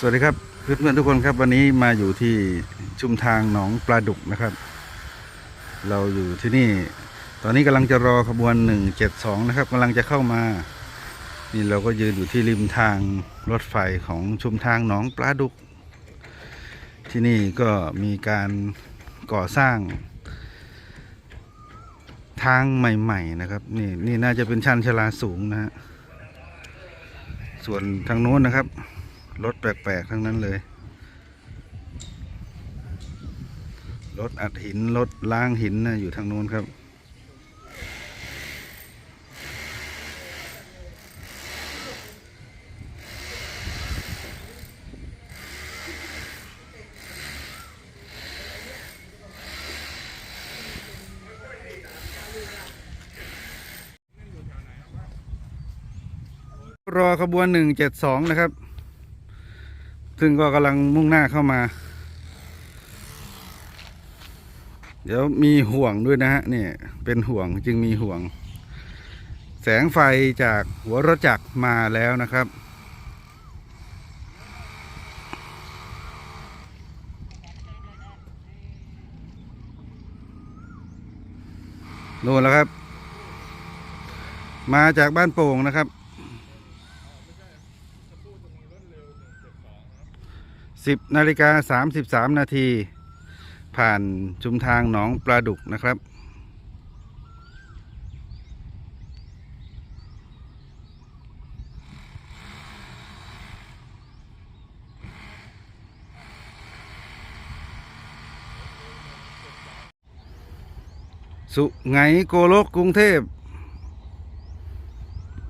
สวัสดีครับเพื่อนๆทุกคนครับวันนี้มาอยู่ที่ชุมทางหนองปลาดุกนะครับ เราอยู่ที่นี่ ตอนนี้กำลังจะรอขบวน 172 นะครับกำลังจะเข้ามา นี่เราก็ยืนอยู่ที่ริมทางรถไฟของชุมทางหนองปลาดุก ที่นี่ก็มีการก่อสร้าง ทางใหม่ๆนะครับ นี่นี่น่าจะเป็นชันชลาสูงนะฮะส่วนทางโน้นนะครับ รถแปลกๆ ทั้งนั้นเลย รถอัดหิน รถล้างหินนะอยู่ทางโน้นครับ รอขบวนหนึ่งเจ็ดสองนะครับ ซึ่งก็กำลังมุ่งหน้าเข้ามา เดี๋ยวมีห่วงด้วยนะฮะเนี่ยเป็นห่วงจึงมีห่วง แสงไฟจากหัวรถจักรมาแล้วนะครับนู่นแล้วครับ มาจากบ้านโป่งนะครับ สิบนาฬิกาสามสิบสามนาที ผ่านชุมทางหนองปลาดุกนะครับ สุไหงโกโลกกรุงเทพ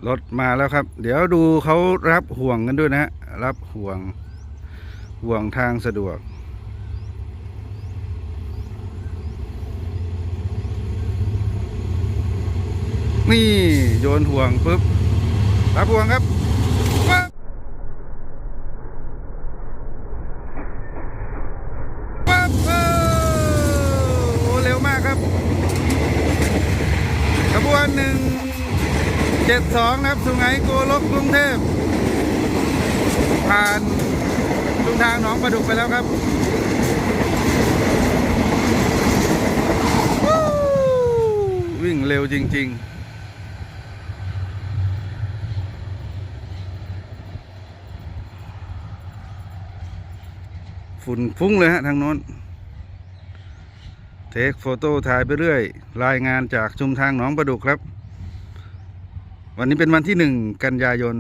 รถมาแล้วครับ เดี๋ยวดูเขารับห่วงกันด้วยนะฮะรับห่วง ห่วงทางสะดวก นี่ โยนห่วงปุ๊บรับห่วงครับว๊บว๊บเร็วมากครับขบวนหนึ่งเจ็ดสองนะครับสุไหงโกลกกรุงเทพผ่าน ชุมทางหนองประดุกไปแล้วครับวิ่งเร็วจริงๆฝุ่นฟุ้งเลยฮะทางโน้น เทคโฟโต้ถ่ายไปเรื่อย รายงานจากชุมทางหนองประดุกครับ วันนี้เป็นวันที่หนึ่งกันยายน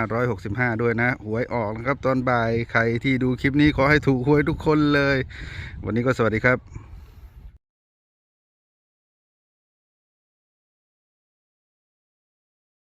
2565 ด้วยนะ หวยออกนะครับ ตอนบ่าย ใครที่ดูคลิปนี้ขอให้ถูกหวยทุกคนเลย วันนี้ก็สวัสดีครับ